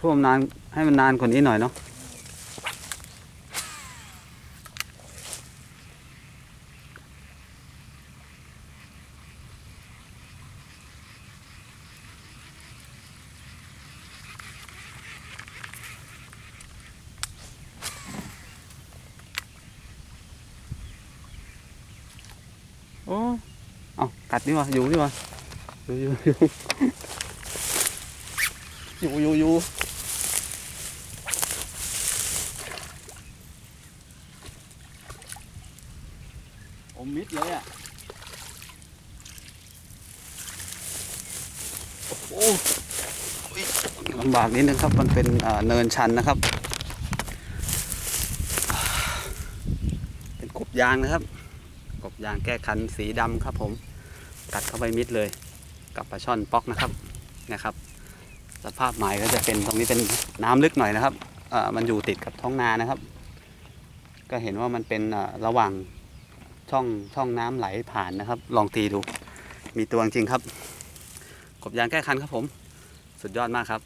ท่วมนานให้มันนานกว่านี้หน่อยเนาะโอ้เอากัดนี่วะอยู่นี่วะอยู่อยู่อยู่อยู่อยู่ อมมิดเลยอะ โอ้ยลำบากนิดนึงครับ มันเป็นเนินชันนะครับ เป็นกบยางนะครับ กบยางแก้คันสีดำครับ ผม กัดเข้าไปมิดเลย กับปลาช่อนป๊อกนะครับ นะครับ สภาพหมายก็จะเป็นตรงนี้เป็นน้ำลึกหน่อยนะครับอ่อมันอยู่ติดกับท้องนานะครับ ก็เห็นว่ามันเป็นอ่อระหว่าง ช่องช่องน้ำไหลผ่านนะครับ ลองตีดู มีตัวจริงครับ กบยางแก้คันครับผม สุดยอดมากครับ